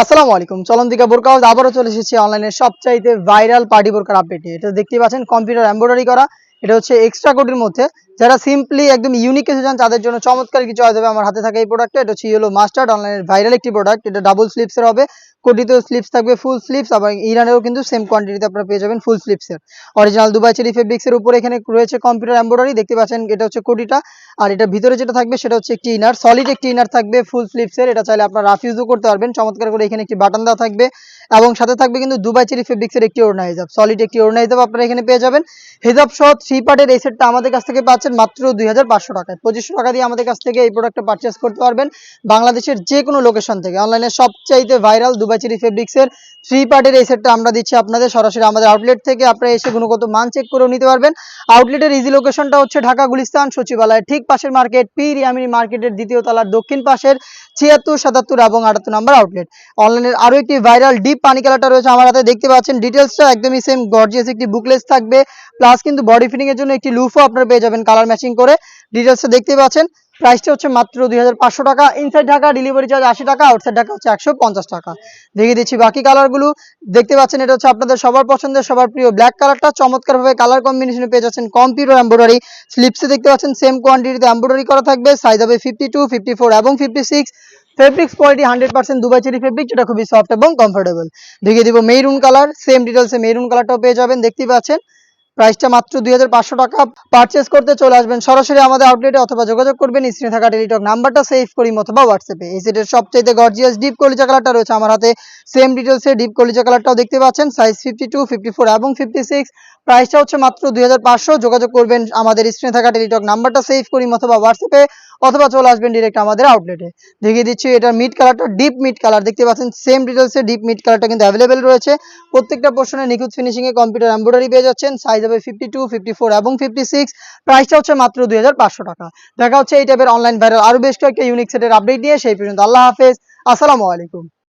আসসালামু আলাইকুম। চলন্তিকা বোরকা আবারও চলে এসেছি অনলাইনে সবচাইতে ভাইরাল পার্টি বোরকার আপডেট এটা দেখতে পাচ্ছেন কম্পিউটার এমব্রয়ডারি করা। এটা হচ্ছে এক্সট্রা কোটির মধ্যে যারা সিম্পলি একদম ইউনিক কিছু চান, তাদের জন্য চমৎকার কিছু হয়ে যাবে আমার হাতে থাকা এই প্রোডাক্টটা এটা হচ্ছে ইয়েলো মাস্টার্ড অনলাইনের ভাইরাল একটি প্রোডাক্ট এটা ডাবল স্লিপসের হবে। কোটিতেও স্লিপস থাকবে ফুল স্লিপস আবার ইরানেও কিন্তু সেম কোয়ান্টিটিতে আপনারা পেয়ে যাবেন ফুল স্লিপসের অরিজিনাল দুবাই চেরি ফেব্রিক্সের উপরে এখানে রয়েছে কম্পিউটার এমব্রয়ডারি দেখতে পাচ্ছেন, এটা হচ্ছে কোটিটা। আর এটা ভিতরে যেটা থাকবে, সেটা হচ্ছে একটি ইনার সলিড একটি ইনার থাকবে ফুল স্লিপসের এটা চাইলে আপনারা রাফ ইউজও করতে পারবেন। চমৎকার করে এখানে একটি বাটন দেওয়া থাকবে। এবং সাথে থাকবে কিন্তু দুবাই চেরি ফেব্রিক্সের একটি ওড়না হিজাব সলিড একটি ওড়না হিজাব আপনারা এখানে পেয়ে যাবেন। হিজাব সহ থ্রি পার্টের এই সেটটা আমাদের কাছ থেকে পাচ্ছেন। মাত্র দুই হাজার পাঁচশো টাকায়। পঁচিশশো টাকা দিয়ে আমাদের কাছ থেকে এই প্রোডাক্টটা পারচেস করতে পারবেন বাংলাদেশের যে কোনো লোকেশন থেকে অনলাইনে সবচাইতে ভাইরাল দুবাই চেরি ফেব্রিক্সের থ্রি পার্টের এই সেটটা আমরা দিচ্ছি আপনাদের। সরাসরি আমাদের আউটলেট থেকে আপনারা এসে গুণগত মান চেক করেও নিতে পারবেন। আউটলেটের ইজি লোকেশনটা হচ্ছে ঢাকা, গুলিস্তান সচিবালয়ের ঠিক পাশের মার্কেট পি রিয়ামিনী মার্কেটের দ্বিতীয় তলার দক্ষিণ পাশের ছিয়াত্তর, সাতাত্তর এবং আটাত্তর নাম্বার আউটলেট অনলাইনের আরও একটি ভাইরাল ডিপ পানি কালারটা রয়েছে আমার হাতে, দেখতে পাচ্ছেন। ডিটেলসটা একদমই সেম গর্জিয়াস একটি বুকলেস থাকবে। প্লাস কিন্তু বডি ফিটিং এর জন্য একটি লুফও আপনারা পেয়ে যাবেন। কালার ম্যাচিং করে ডিটেলসটা দেখতে পাচ্ছেন। প্রাইসটা হচ্ছে মাত্র দুই হাজার পাঁচশো টাকা। ইনসাইড ঢাকা ডেলিভারি চার্জ আশি টাকা আউটসাইড ঢাকা হচ্ছে একশো পঞ্চাশ টাকা। দেখিয়ে দিচ্ছি বাকি কালারগুলো দেখতে পাচ্ছেন এটা হচ্ছে আপনাদের সবার পছন্দের, সবার প্রিয় ব্ল্যাক কালারটা চমৎকারভাবে কালার কম্বিনেশনে পেয়ে যাচ্ছেন কম্পিউটার এম্ব্রয়ডারি স্লিপসে দেখতে পাচ্ছেন সেম কোয়ান্টিটিতে এম্ব্রয়ডারি করা থাকবে। সাইজ হবে ফিফটি টু এবং fifty fabrics quality hundred percent Dubai cherry fabric যেটা খুবই সফট এবং কমফোর্টেবল দেখিয়ে দিব মেরুন কালার সেম ডিটেলসে মেরুন কালারটাও পেয়ে যাবেন। দেখতে পাচ্ছেন প্রাইসটা মাত্র দুই হাজার পাঁচশো টাকা। পারচেস করতে চলে আসবেন সরাসরি আমাদের আউটলেটে অথবা যোগাযোগ করবেন, স্ক্রিনে থাকা টেলিটক নাম্বারটা সেভ করি অথবা হোয়াটসঅ্যাপে এই সেটের সবচেয়ে গর্জিয়াস ডিপ কলিজা কালারটা রয়েছে আমার হাতে। সেম ডিটেলসে ডিপ কলিজা কালারটাও দেখতে পাচ্ছেন সাইজ ফিফটি টু এবং ফিফটি প্রাইসটা হচ্ছে মাত্র দুই হাজার পাঁচশো। যোগাযোগ করবেন আমাদের স্ক্রিনে থাকা টেলিটক নাম্বারটা সেভ করি অথবা হোয়াটসঅ্যাপে অথবা চলে আসবেন ডিরেক্ট আমাদের আউটলেটে দেখিয়ে দিচ্ছি এটার মিড কালারটা ডিপ মিড কালার দেখতে পাচ্ছেন সেম ডিটেলসে ডিপ মিড কালারটা কিন্তু অ্যাভেলেবেল রয়েছে। প্রত্যেকটা পোর্শনে নিখুঁত ফিনিশিং এ কম্পিউটার এমব্রয়ডারি পেয়ে যাচ্ছেন। সাইজ হবে ফিফটি টু ফিফটি ফোর এবং ফিফটি সিক্স প্রাইসটা হচ্ছে মাত্র দুই হাজার পাঁচশো টাকা। দেখা হচ্ছে এই টাইপের অনলাইন ভাইরাল আরও বেশ কয়েকটা ইউনিক সেটের আপডেট নিয়ে, সেই পর্যন্ত আল্লাহ হাফেজ। আসসালামু আলাইকুম।